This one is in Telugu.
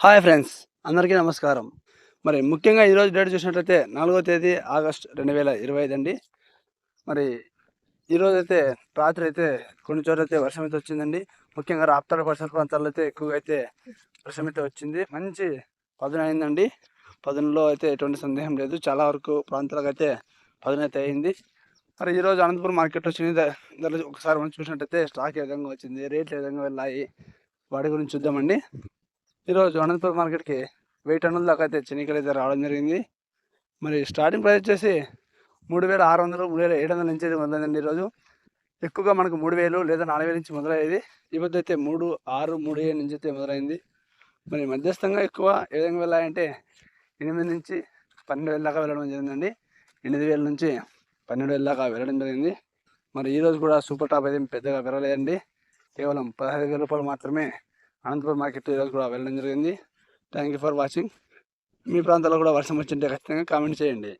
హాయ్ ఫ్రెండ్స్ అందరికీ నమస్కారం. మరి ముఖ్యంగా ఈరోజు డేట్ చూసినట్లయితే నాలుగో తేదీ ఆగస్ట్ రెండు వేల ఇరవై ఐదు అండి. మరి ఈరోజు అయితే రాత్రి అయితే కొన్ని చోట్ల అయితే వర్షం అయితే వచ్చిందండి. ముఖ్యంగా రాప్తాడు పరిసర ప్రాంతాల్లో అయితే ఎక్కువగా అయితే వర్షం అయితే వచ్చింది. మంచి పదును అయిందండి పదునులో అయితే ఎటువంటి సందేహం లేదు. చాలా వరకు ప్రాంతాలకు అయితే పదును అయితే అయింది. మరి ఈరోజు అనంతపురం మార్కెట్ వచ్చింది ధరలు ఒకసారి మనం చూసినట్టయితే స్టాక్ ఏ విధంగా వచ్చింది రేట్లు ఏ విధంగా వెళ్ళాయి వాటి గురించి చూద్దామండి. ఈరోజు అనంతపురం మార్కెట్కి వెయ్యి టన్నుల దాకా అయితే చెనికలు అయితే రావడం జరిగింది. మరి స్టార్టింగ్ ప్రైస్ వచ్చేసి మూడు వేల ఆరు వందలు మూడు వేల ఏడు వందల నుంచి అయితే మొదలైందండి ఈరోజు. ఎక్కువగా మనకు మూడు వేలు లేదా నాలుగు వేల నుంచి మొదలయ్యేది. ఈ అయితే మూడు ఆరు మూడు ఏడు నుంచి అయితే మొదలైంది. మరి మధ్యస్థంగా ఎక్కువ ఏ విధంగా వెళ్ళాలంటే ఎనిమిది నుంచి పన్నెండు వేల దాకా వెళ్ళడం జరిగిందండి. ఎనిమిది వేల నుంచి పన్నెండు వేల దాకా వెళ్ళడం జరిగింది. మరి ఈరోజు కూడా సూపర్ టాప్ అయితే పెద్దగా పెరగలేదండి కేవలం పదహైదు వేల రూపాయలు మాత్రమే అనంతపురం మార్కెట్ ఈరోజు కూడా వెళ్ళడం జరిగింది. థ్యాంక్ యూ ఫర్ వాచింగ్ మీ ప్రాంతాల్లో కూడా వర్షం వచ్చింటే ఖచ్చితంగా కామెంట్ చేయండి.